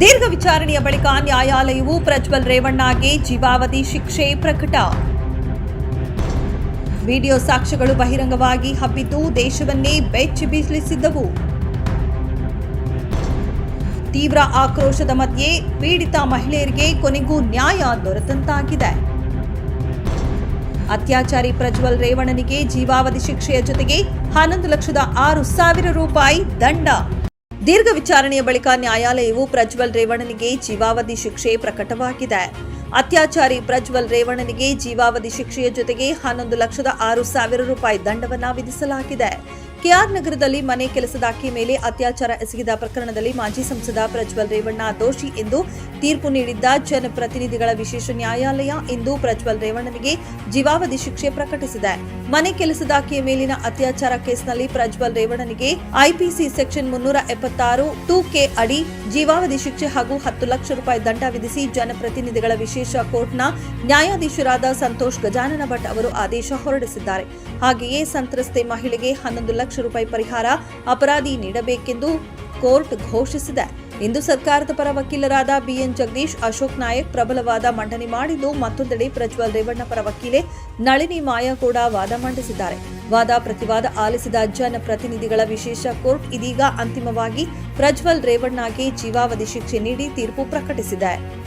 ದೀರ್ಘ ವಿಚಾರಣೆಯ ಬಳಿಕ ನ್ಯಾಯಾಲಯವು ಪ್ರಜ್ವಲ್ ರೇವಣ್ಣಗೆ ಜೀವಾವಧಿ ಶಿಕ್ಷೆ ಪ್ರಕಟ. ವಿಡಿಯೋ ಸಾಕ್ಷ್ಯಗಳು ಬಹಿರಂಗವಾಗಿ ಹಬ್ಬಿದ್ದು ದೇಶವನ್ನೇ ಬೆಚ್ಚಿ ಬೀಸಲಿಸಿದ್ದವು. ತೀವ್ರ ಆಕ್ರೋಶದ ಮಧ್ಯೆ ಪೀಡಿತ ಮಹಿಳೆಯರಿಗೆ ಕೊನೆಗೂ ನ್ಯಾಯ ದೊರೆತಂತಾಗಿದೆ. ಅತ್ಯಾಚಾರಿ ಪ್ರಜ್ವಲ್ ರೇವಣನಿಗೆ ಜೀವಾವಧಿ ಶಿಕ್ಷೆಯ ಜೊತೆಗೆ ಹನ್ನೊಂದು ಲಕ್ಷದ ಆರು ಸಾವಿರ ರೂಪಾಯಿ ದಂಡ. ದೀರ್ಘ ವಿಚಾರಣೆಯ ಬಳಿಕ ನ್ಯಾಯಾಲಯವು ಪ್ರಜ್ವಲ್ ರೇವಣನಿಗೆ ಜೀವಾವಧಿ ಶಿಕ್ಷೆ ಪ್ರಕಟವಾಗಿದೆ. ಅತ್ಯಾಚಾರಿ ಪ್ರಜ್ವಲ್ ರೇವಣನಿಗೆ ಜೀವಾವಧಿ ಶಿಕ್ಷೆಯ ಜೊತೆಗೆ ಹನ್ನೊಂದು ಲಕ್ಷದ ಆರು ಸಾವಿರ ರೂಪಾಯಿ ದಂಡವನ್ನು ವಿಧಿಸಲಾಗಿದೆ. ಕೆಆರ್ ನಗರದಲ್ಲಿ ಮನೆ ಕೆಲಸದಾಕೆ ಮೇಲೆ ಅತ್ಯಾಚಾರ ಎಸಗಿದ ಪ್ರಕರಣದಲ್ಲಿ ಮಾಜಿ ಸಂಸದ ಪ್ರಜ್ವಲ್ ರೇವಣ್ಣ ದೋಷಿ ಎಂದು ತೀರ್ಪು ನೀಡಿದ್ದ ಜನಪ್ರತಿನಿಧಿಗಳ ವಿಶೇಷ ನ್ಯಾಯಾಲಯ ಇಂದು ಪ್ರಜ್ವಲ್ ರೇವಣ್ಣನಿಗೆ ಜೀವಾವಧಿ ಶಿಕ್ಷೆ ಪ್ರಕಟಿಸಿದೆ. ಮನೆ ಕೆಲಸದಾಕೆಯ ಮೇಲಿನ ಅತ್ಯಾಚಾರ ಕೇಸ್ನಲ್ಲಿ ಪ್ರಜ್ವಲ್ ರೇವಣನಿಗೆ ಐಪಿಸಿ ಸೆಕ್ಷನ್ ಮುನ್ನೂರ ಎಪ್ಪತ್ತಾರು ಟೂ ಕೆ ಅಡಿ ಜೀವಾವಧಿ ಶಿಕ್ಷೆ ಹಾಗೂ ಹತ್ತು ಲಕ್ಷ ರೂಪಾಯಿ ದಂಡ ವಿಧಿಸಿ ಜನಪ್ರತಿನಿಧಿಗಳ ವಿಶೇಷ ಕೋರ್ಟ್ನ ನ್ಯಾಯಾಧೀಶರಾದ ಸಂತೋಷ್ ಗಜಾನನ ಭಟ್ ಅವರು ಆದೇಶ ಹೊರಡಿಸಿದ್ದಾರೆ. ಹಾಗೆಯೇ ಸಂತ್ರಸ್ತೆ ಮಹಿಳೆಗೆ ಹನ್ನೊಂದು ಲಕ್ಷ ರೂಪಾಯಿ ಪರಿಹಾರ ಅಪರಾಧಿ ನೀಡಬೇಕೆಂದು ಕೋರ್ಟ್ ಘೋಷಿಸಿದೆ. ಇಂದು ಸರ್ಕಾರದ ಪರ ವಕೀಲರಾದ ಬಿಎನ್ ಜಗದೀಶ್, ಅಶೋಕ್ ನಾಯಕ್ ಪ್ರಬಲವಾದ ಮಂಡನೆ ಮಾಡಿದ್ದು ಮತ್ತೊಂದೆಡೆ ಪ್ರಜ್ವಲ್ ರೇವಣ್ಣ ಪರ ವಕೀಲೆ ನಳಿನಿ ಮಾಯಾ ಕೂಡ ವಾದ ಮಂಡಿಸಿದ್ದಾರೆ. ವಾದ ಪ್ರತಿವಾದ ಆಲಿಸಿದ ಜನಪ್ರತಿನಿಧಿಗಳ ವಿಶೇಷ ಕೋರ್ಟ್ ಇದೀಗ ಅಂತಿಮವಾಗಿ ಪ್ರಜ್ವಲ್ ರೇವಣ್ಣಗೆ ಜೀವಾವಧಿ ಶಿಕ್ಷೆ ನೀಡಿ ತೀರ್ಪು ಪ್ರಕಟಿಸಿದೆ.